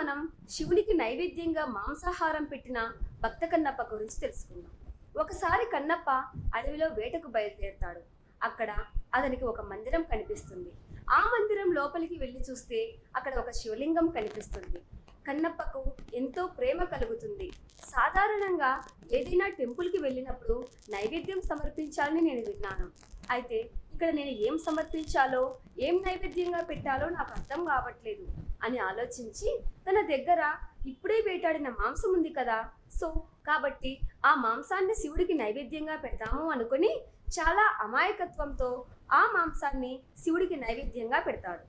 మనం శివునికి నైవేద్యంగా మాంసాహారం పెట్టిన భక్త కన్నప్ప గురించి తెలుసుకుందాం. ఒకసారి కన్నప్ప అడవిలో వేటకు బయలుదేరుతాడు. అక్కడ అతనికి ఒక మందిరం కనిపిస్తుంది. ఆ మందిరం లోపలికి వెళ్ళి చూస్తే అక్కడ ఒక శివలింగం కనిపిస్తుంది. కన్నప్పకు ఎంతో ప్రేమ కలుగుతుంది. సాధారణంగా ఏదైనా టెంపుల్కి వెళ్ళినప్పుడు నైవేద్యం సమర్పించాలని నేను విన్నాను. అయితే ఇక్కడ నేను ఏం సమర్పించాలో ఏం నైవేద్యంగా పెట్టాలో నాకు అర్థం కావట్లేదు అని ఆలోచించి తన దగ్గర ఇప్పుడే వేటాడిన మాంసం ఉంది కదా. సో కాబట్టి ఆ మాంసాన్ని శివుడికి నైవేద్యంగా పెడతాము అనుకుని చాలా అమాయకత్వంతో ఆ మాంసాన్ని శివుడికి నైవేద్యంగా పెడతాడు.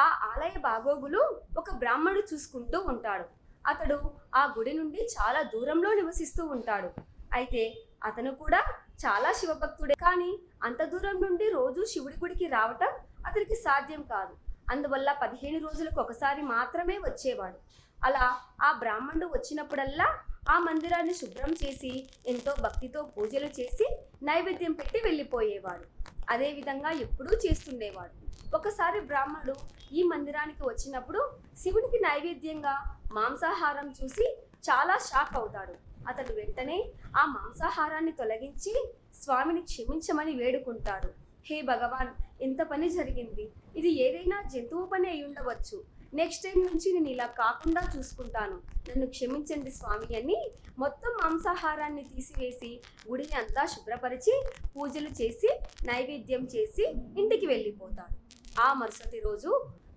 ఆ ఆలయ బాగోగులు ఒక బ్రాహ్మడు చూసుకుంటూ ఉంటాడు. అతడు ఆ గుడి నుండి చాలా దూరంలో నివసిస్తూ ఉంటాడు. అయితే అతను కూడా చాలా శివభక్తుడే. కానీ అంత దూరం నుండి రోజు శివుడి గుడికి రావటం అతనికి సాధ్యం కాదు. అందువల్ల పదిహేను రోజులకు ఒకసారి మాత్రమే వచ్చేవాడు. అలా ఆ బ్రాహ్మణుడు వచ్చినప్పుడల్లా ఆ మందిరాన్ని శుభ్రం చేసి ఎంతో భక్తితో పూజలు చేసి నైవేద్యం పెట్టి వెళ్ళిపోయేవాడు. అదేవిధంగా ఎప్పుడూ చేస్తుండేవాడు. ఒకసారి బ్రాహ్మణుడు ఈ మందిరానికి వచ్చినప్పుడు శివునికి నైవేద్యంగా మాంసాహారం చూసి చాలా షాక్ అవుతాడు. అతడు వెంటనే ఆ మాంసాహారాన్ని తొలగించి స్వామిని క్షమించమని వేడుకుంటాడు. హే భగవాన్ ఎంత పని జరిగింది. ఇది ఏదైనా జంతువు పని అయి ఉండవచ్చు. నెక్స్ట్ టైం నుంచి నేను ఇలా కాకుండా చూసుకుంటాను. నన్ను క్షమించండి స్వామి అని మొత్తం మాంసాహారాన్ని తీసివేసి గుడిని అంతా శుభ్రపరిచి పూజలు చేసి నైవేద్యం చేసి ఇంటికి వెళ్ళిపోతాడు ఆ మరుసటి రోజు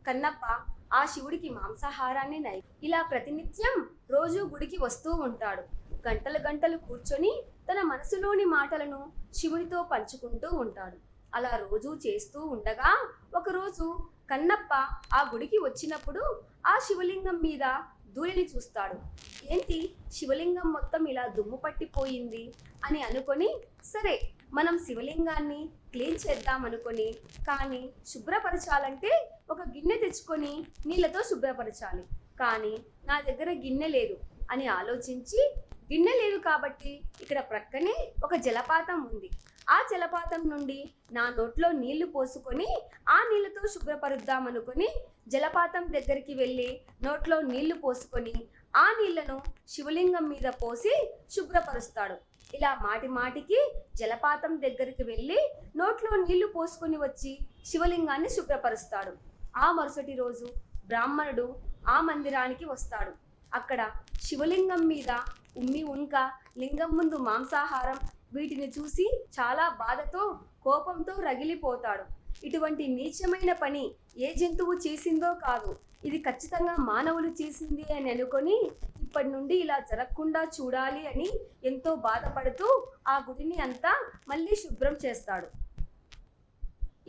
కన్నప్ప ఆ శివుడికి మాంసాహారాన్ని నై ఇలా ప్రతినిత్యం రోజు గుడికి వస్తూ ఉంటాడు. గంటలు గంటలు కూర్చొని తన మనసులోని మాటలను శివునితో పంచుకుంటూ ఉంటాడు. అలా రోజు చేస్తూ ఉండగా ఒకరోజు కన్నప్ప ఆ గుడికి వచ్చినప్పుడు ఆ శివలింగం మీద ధూళిని చూస్తాడు. ఏంటి? శివలింగం మొత్తం ఇలా దుమ్ము పట్టిపోయింది అని అనుకొని సరే మనం శివలింగాన్ని క్లీన్ చేద్దాం అనుకొని కానీ శుభ్రపరచాలంటే ఒక గిన్నె తెచ్చుకొని నీళ్ళతో శుభ్రపరచాలి. కానీ నా దగ్గర గిన్నె లేదు అని ఆలోచించి గిన్నె లేదు కాబట్టి ఇక్కడ ప్రక్కనే ఒక జలపాతం ఉంది. ఆ జలపాతం నుండి నా నోట్లో నీళ్ళు పోసుకొని ఆ నీళ్ళతో శుభ్రపరుద్దామనుకొని జలపాతం దగ్గరికి వెళ్ళి నోట్లో నీళ్ళు పోసుకొని ఆ నీళ్ళను శివలింగం మీద పోసి శుభ్రపరుస్తాడు. ఇలా మాటి మాటికి జలపాతం దగ్గరికి వెళ్ళి నోట్లో నీళ్ళు పోసుకొని వచ్చి శివలింగాన్ని శుభ్రపరుస్తాడు. ఆ మరుసటి రోజు బ్రాహ్మణుడు ఆ మందిరానికి వస్తాడు. అక్కడ శివలింగం మీద ఉమ్మి ఉంక లింగం ముందు మాంసాహారం వీటిని చూసి చాలా బాధతో కోపంతో రగిలిపోతాడు. ఇటువంటి నీచమైన పని ఏ జంతువు చేసిందో కాదు. ఇది ఖచ్చితంగా మానవులు చేసింది అని అనుకొని ఇప్పటి నుండి ఇలా జరగకుండా చూడాలి అని ఎంతో బాధపడుతూ ఆ గుడిని అంతా మళ్ళీ శుభ్రం చేస్తాడు.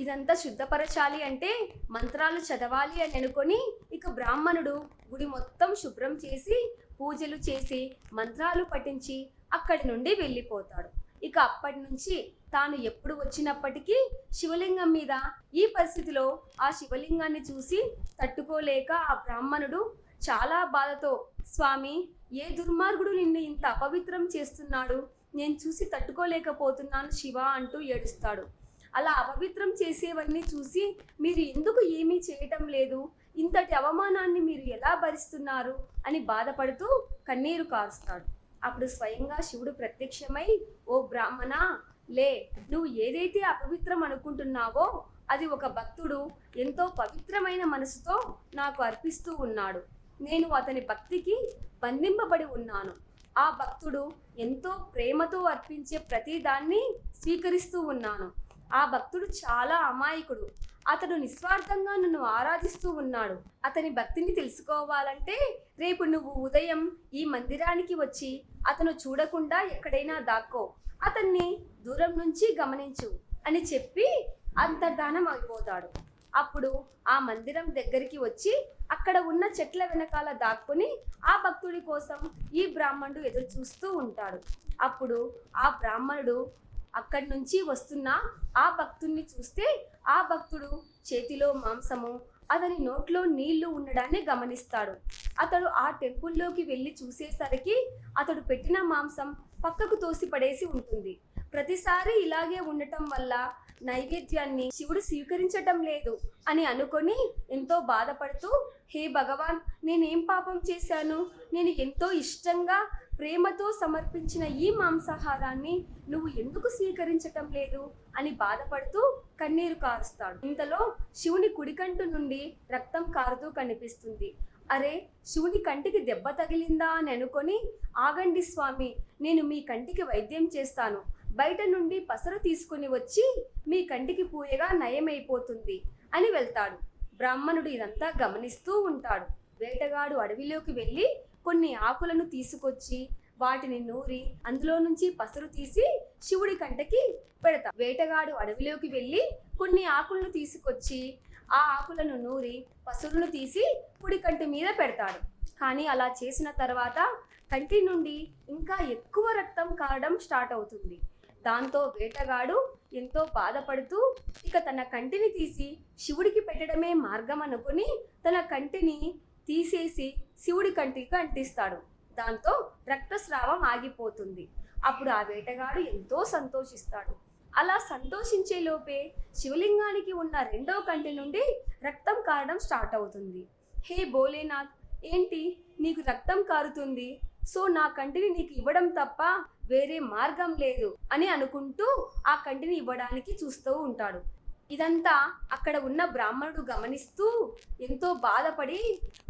ఇదంతా శుద్ధపరచాలి అంటే మంత్రాలు చదవాలి అని అనుకొని ఇక బ్రాహ్మణుడు గుడి మొత్తం శుభ్రం చేసి పూజలు చేసి మంత్రాలు పఠించి అక్కడి నుండి వెళ్ళిపోతాడు. ఇక అప్పటి నుంచి తాను ఎప్పుడు వచ్చినప్పటికీ శివలింగం మీద ఈ పరిస్థితిలో ఆ శివలింగాన్ని చూసి తట్టుకోలేక ఆ బ్రాహ్మణుడు చాలా బాధతో స్వామి ఏ దుర్మార్గుడు నిన్ను ఇంత అపవిత్రం చేస్తున్నాడు? నేను చూసి తట్టుకోలేకపోతున్నాను శివ అంటూ ఏడుస్తాడు. అలా అపవిత్రం చేసేవన్నీ చూసి మీరు ఎందుకు ఏమీ చేయటం లేదు? ఇంతటి అవమానాన్ని మీరు ఎలా భరిస్తున్నారు? అని బాధపడుతూ కన్నీరు కారుస్తాడు. అప్పుడు స్వయంగా శివుడు ప్రత్యక్షమై ఓ బ్రాహ్మణ లే నువ్వు ఏదైతే అపవిత్రం అనుకుంటున్నావో అది ఒక భక్తుడు ఎంతో పవిత్రమైన మనసుతో నాకు అర్పిస్తూ ఉన్నాడు. నేను అతని భక్తికి బంధింపబడి ఉన్నాను. ఆ భక్తుడు ఎంతో ప్రేమతో అర్పించే ప్రతిదాన్ని స్వీకరిస్తూ ఉన్నాను. ఆ భక్తుడు చాలా అమాయకుడు. అతడు నిస్వార్థంగా నన్ను ఆరాధిస్తూ ఉన్నాడు. అతని భక్తిని తెలుసుకోవాలంటే రేపు నువ్వు ఉదయం ఈ మందిరానికి వచ్చి అతను చూడకుండా ఎక్కడైనా దాక్కో. అతన్ని దూరం నుంచి గమనించు అని చెప్పి అంతర్ధానం అయిపోతాడు. అప్పుడు ఆ మందిరం దగ్గరికి వచ్చి అక్కడ ఉన్న చెట్ల వెనకాల దాక్కుని ఆ భక్తుడి కోసం ఈ బ్రాహ్మణుడు ఎదురు చూస్తూ ఉంటాడు. అప్పుడు ఆ బ్రాహ్మణుడు అక్కడి నుంచి వస్తున్న ఆ భక్తుణ్ణి చూస్తే ఆ భక్తుడు చేతిలో మాంసము అతని నోట్లో నీళ్ళు ఉండడాన్ని గమనిస్తాడు. అతడు ఆ టెంపుల్లోకి వెళ్ళి చూసేసరికి అతడు పెట్టిన మాంసం పక్కకు తోసి పడేసి ఉంటుంది. ప్రతిసారి ఇలాగే ఉండటం వల్ల నైవేద్యాన్ని శివుడు స్వీకరించటం లేదు అని అనుకొని ఎంతో బాధపడుతూ హే భగవాన్ నేనేం పాపం చేశాను? నేను ఎంతో ఇష్టంగా ప్రేమతో సమర్పించిన ఈ మాంసాహారాన్ని నువ్వు ఎందుకు స్వీకరించటం లేదు? అని బాధపడుతూ కన్నీరు కారుస్తాడు. ఇంతలో శివుని కుడికంటు నుండి రక్తం కారుతూ కనిపిస్తుంది. అరే శివుని కంటికి దెబ్బ తగిలిందా అని అనుకొని ఆగండి స్వామి నేను మీ కంటికి వైద్యం చేస్తాను. బయట నుండి పసరు తీసుకుని వచ్చి మీ కంటికి పూయగా నయమైపోతుంది అని వెళ్తాడు. బ్రాహ్మణుడు ఇదంతా గమనిస్తూ ఉంటాడు. వేటగాడు అడవిలోకి వెళ్ళి కొన్ని ఆకులను తీసుకొచ్చి వాటిని నూరి అందులో నుంచి పసరు తీసి శివుడి కంటకి పెడతాం. వేటగాడు అడవిలోకి వెళ్ళి కొన్ని ఆకులను తీసుకొచ్చి ఆ ఆకులను నూరి పసురును తీసి కుడి కంటి మీద పెడతాడు. కానీ అలా చేసిన తర్వాత కంటి నుండి ఇంకా ఎక్కువ రక్తం కారడం స్టార్ట్ అవుతుంది. దాంతో వేటగాడు ఎంతో బాధపడుతూ ఇక తన కంటిని తీసి శివుడికి పెట్టడమే మార్గం అనుకుని తన కంటిని తీసేసి శివుడి కంటికి అంటిస్తాడు. దాంతో రక్తస్రావం ఆగిపోతుంది. అప్పుడు ఆ వేటగాడు ఎంతో సంతోషిస్తాడు. అలా సంతోషించే లోపే శివలింగానికి ఉన్న రెండో కంటి నుండి రక్తం కారడం స్టార్ట్ అవుతుంది. హే భోలేనాథ్! ఏంటి? నీకు రక్తం కారుతుంది. సో నా కంటిని నీకు ఇవ్వడం తప్ప వేరే మార్గం లేదు అని అనుకుంటూ ఆ కంటిని ఇవ్వడానికి చూస్తూ ఉంటాడు. ఇదంతా అక్కడ ఉన్న బ్రాహ్మణుడు గమనిస్తూ ఎంతో బాధపడి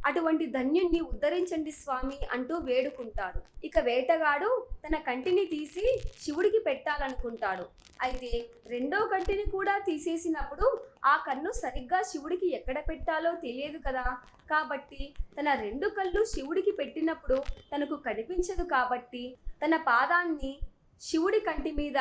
అటువంటి ధన్యుణ్ణి ఉద్ధరించండి స్వామి అంటూ వేడుకుంటాడు. ఇక వేటగాడు తన కంటిని తీసి శివుడికి పెట్టాలనుకుంటాడు. అయితే రెండో కంటిని కూడా తీసేసినప్పుడు ఆ కన్ను సరిగ్గా శివుడికి ఎక్కడ పెట్టాలో తెలియదు కదా. కాబట్టి తన రెండు కళ్ళు శివుడికి పెట్టినప్పుడు తనకు కనిపించదు కాబట్టి తన పాదాన్ని శివుడి కంటి మీద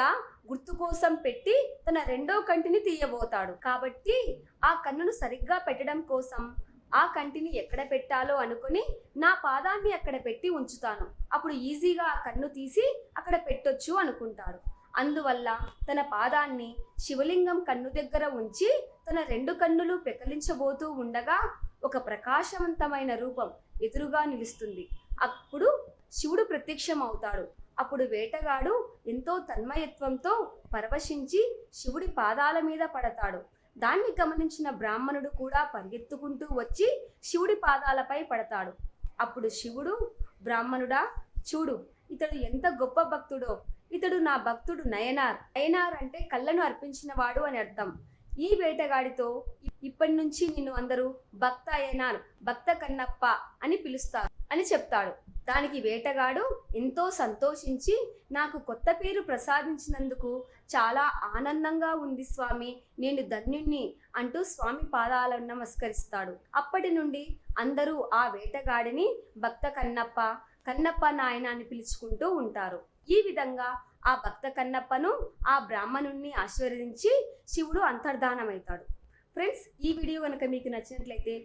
గుర్తు కోసం పెట్టి తన రెండో కంటిని తీయబోతాడు. కాబట్టి ఆ కన్నును సరిగ్గా పెట్టడం కోసం ఆ కంటిని ఎక్కడ పెట్టాలో అనుకుని నా పాదాన్ని అక్కడ పెట్టి ఉంచుతాను. అప్పుడు ఈజీగా ఆ కన్ను తీసి అక్కడ పెట్టొచ్చు అనుకుంటాడు. అందువల్ల తన పాదాన్ని శివలింగం కన్ను దగ్గర ఉంచి తన రెండు కన్నులు పెకలించబోతూ ఉండగా ఒక ప్రకాశవంతమైన రూపం ఎదురుగా నిలుస్తుంది. అప్పుడు శివుడు ప్రత్యక్షం అవుతాడు అప్పుడు వేటగాడు ఎంతో తన్మయత్వంతో పరవశించి శివుడి పాదాల మీద పడతాడు. దాన్ని గమనించిన బ్రాహ్మణుడు కూడా పరిగెత్తుకుంటూ వచ్చి శివుడి పాదాలపై పడతాడు. అప్పుడు శివుడు బ్రాహ్మణుడా చూడు ఇతడు ఎంత గొప్ప భక్తుడో. ఇతడు నా భక్తుడు నయనార్. నయనార్ అంటే కళ్ళను అర్పించినవాడు అని అర్థం. ఈ వేటగాడితో ఇప్పటి నుంచి నిన్ను అందరూ భక్త అయనార్ భక్త కన్నప్ప అని పిలుస్తారు అని చెప్తాడు. దానికి వేటగాడు ఎంతో సంతోషించి నాకు కొత్త పేరు ప్రసాదించినందుకు చాలా ఆనందంగా ఉంది స్వామి. నేను ధన్యుణ్ణి అంటూ స్వామి పాదాలను నమస్కరిస్తాడు. అప్పటి నుండి అందరూ ఆ వేటగాడిని భక్త కన్నప్ప కన్నప్ప నాయన అని పిలుచుకుంటూ ఉంటారు. ఈ విధంగా ఆ భక్త కన్నప్పను ఆ బ్రాహ్మణుణ్ణి ఆశీర్వదించి శివుడు అంతర్ధానమవుతాడు. ఫ్రెండ్స్ ఈ వీడియో కనుక మీకు నచ్చినట్లయితే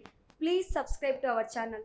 please subscribe to our channel.